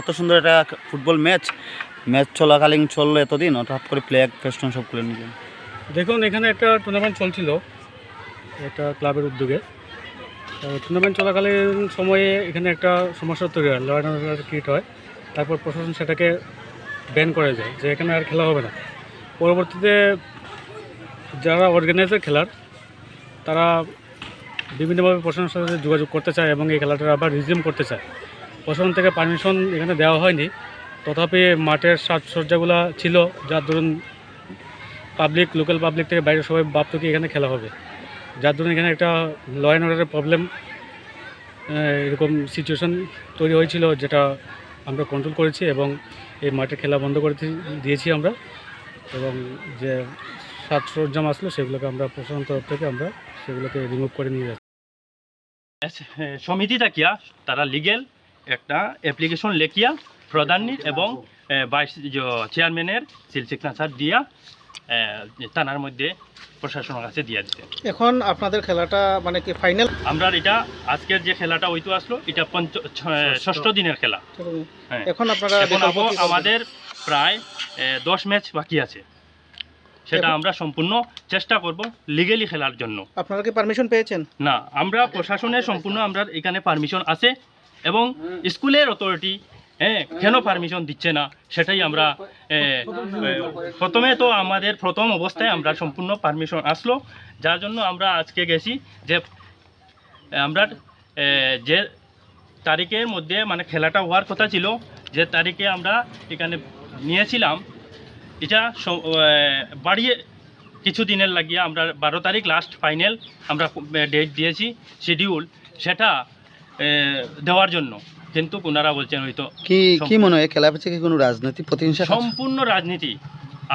এত সুন্দর একটা ফুটবল ম্যাচ। ম্যাচ চলাকালীন চলল এতদিন, হঠাৎ করে ফ্ল্যাগ ফেস্টন সব খুলে নিলেন। দেখুন, এখানে একটা টুর্নামেন্ট চলছিল, একটা ক্লাবের উদ্যোগে। টুর্নামেন্ট চলাকালীন সময়ে এখানে একটা সমস্যা তৈরি হয় লয়ার কিট হয়। তারপর প্রশাসন সেটাকে ব্যান করে যায় যে এখানে আর খেলা হবে না। পরবর্তীতে যারা অর্গানাইজার খেলার, তারা বিভিন্নভাবে প্রশাসনের সাথে যোগাযোগ করতে চায় এবং এই খেলাটা আবার রিজিউম করতে চায়। প্রশাসন থেকে পারমিশন এখানে দেওয়া হয়নি। তথাপি মাঠের সাজসজ্জাগুলো ছিল, যার ধরুন পাবলিক লোকাল পাবলিক থেকে বাইরে সবাই ভাবতো কি এখানে খেলা হবে। যার ধরুন এখানে একটা ল অ্যান্ড অর্ডারের প্রবলেম এরকম সিচুয়েশন তৈরি হয়েছিল, যেটা আমরা কন্ট্রোল করেছি এবং এই মাঠে খেলা বন্ধ করে দিয়েছি আমরা। এবং যে সাজসরঞ্জাম আসলো, সেগুলোকে আমরা প্রশাসন তরফ থেকে আমরা সেগুলোকে রিমুভ করে নিয়ে যাচ্ছি। সমিতি থাকিয়া তারা লিগেল একটা অ্যাপ্লিকেশন লেখিয়া প্রধানীর এবং ভাইস চেয়ারম্যানের সিল সিগনেচার দিয়া থানার মধ্যে প্রশাসনের কাছে দিয়া দিতে এখন আপনাদের খেলাটা মানে কি ফাইনাল আমরা এটা আজকের যে খেলাটা ওইতো আসলো এটা পঞ্চ ষষ্ঠ। দিনের খেলা। হ্যাঁ। এখন আপনারা এখন? আমাদের প্রায় দশ ম্যাচ বাকি আছে। সেটা আমরা সম্পূর্ণ চেষ্টা করব লিগেলি খেলার জন্য। আপনারা কি পারমিশন পেয়েছেন? না আমরা প্রশাসনের সম্পূর্ণ আমরা এখানে পারমিশন আছে। এবং স্কুলের অথরিটি হ্যাঁ কেন পারমিশন দিচ্ছে না সেটাই আমরা প্রথমে তো আমাদের প্রথম অবস্থায় আমরা সম্পূর্ণ পারমিশন আসলো যার জন্য আমরা আজকে গেছি যে আমরা যে তারিখের মধ্যে মানে খেলাটা হওয়ার কথা ছিল যে তারিখে আমরা এখানে নিয়েছিলাম এটা বাড়িয়ে কিছু দিনের লাগিয়ে আমরা বারো তারিখ লাস্ট ফাইনাল আমরা ডেট দিয়েছি শিডিউল সেটা দেওয়ার জন্য। কিন্তু ওনারা বলছেন হয়তো কি কি মনে হয়? খেলা পেছে কি কোনো রাজনৈতিক প্রতিহিংসা সম্পূর্ণ রাজনীতি।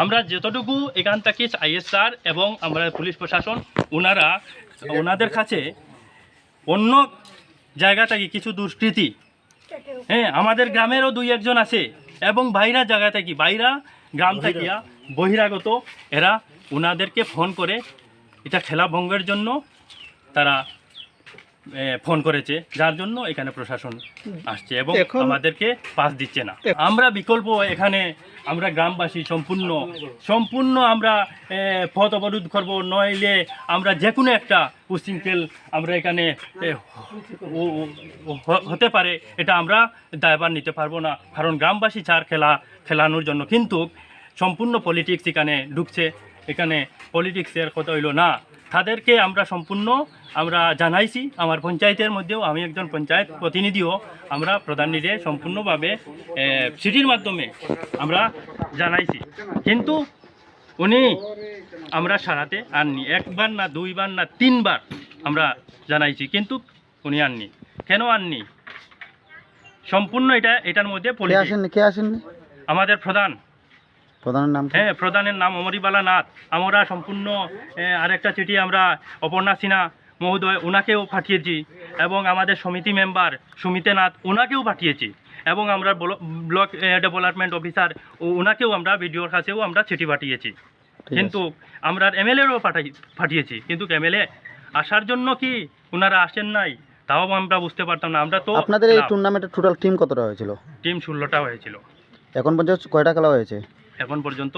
আমরা যতটুকু এখান থেকে আইএসআর এবং আমরা পুলিশ প্রশাসন ওনারা ওনাদের কাছে অন্য জায়গা থেকে কিছু দুষ্কৃতি হ্যাঁ আমাদের গ্রামেরও দুই একজন আছে এবং বাইরা জায়গা থেকে বাইরা গ্রাম থাকিয়া বহিরাগত এরা ওনাদেরকে ফোন করে এটা খেলা ভঙ্গের জন্য তারা ফোন করেছে যার জন্য এখানে প্রশাসন আসছে এবং আমাদেরকে পাস দিচ্ছে না। আমরা বিকল্প এখানে আমরা গ্রামবাসী সম্পূর্ণ সম্পূর্ণ আমরা পথ অবরোধ করব নইলে আমরা যে কোনো একটা উশৃঙ্খল আমরা এখানে হতে পারে এটা আমরা দায়ভার নিতে পারব না। কারণ গ্রামবাসী চার খেলা খেলানোর জন্য কিন্তু সম্পূর্ণ পলিটিক্স এখানে ঢুকছে। এখানে পলিটিক্সের কথা হইল না। তাদেরকে আমরা সম্পূর্ণ আমরা জানাইছি আমার পঞ্চায়েতের মধ্যেও আমি একজন পঞ্চায়েত প্রতিনিধিও আমরা প্রধানীদের সম্পূর্ণভাবে চিঠির মাধ্যমে আমরা জানাইছি। কিন্তু উনি আমরা সারাতে আননি একবার না দুইবার না তিনবার আমরা জানাইছি কিন্তু উনি আননি। কেন আননি? সম্পূর্ণ এটা এটার মধ্যে politics। আসেননি? কে আসেননি? আমাদের প্রধান। প্রধানের নাম হ্যাঁ প্রধানের নাম অমরিবালা নাথ। আমরা সম্পূর্ণ আরেকটা চিঠি আমরা অপর্ণা সিনহা মহোদয় ওনাকেও পাঠিয়েছি এবং আমাদের সমিতি মেম্বার সুমিতে নাথ ওনাকেও পাঠিয়েছি এবং আমরা ব্ল- ব্লক ডেভেলপমেন্ট অফিসার ওনাকেও আমরা ভিডিওর কাছেও আমরা চিঠি পাঠিয়েছি। কিন্তু আমরা এম এমএলএরও পাঠাই পাঠিয়েছি। কিন্তু এমএলএ আসার জন্য কি ওনারা আসেন নাই তাও আমরা বুঝতে পারতাম না। আমরা তো আপনাদের এই টুর্নামেন্টের টোটাল টিম কতটা হয়েছিল? টিম ষোলোটা হয়েছিল। এখন পর্যন্ত কয়টা খেলা হয়েছে? এখন পর্যন্ত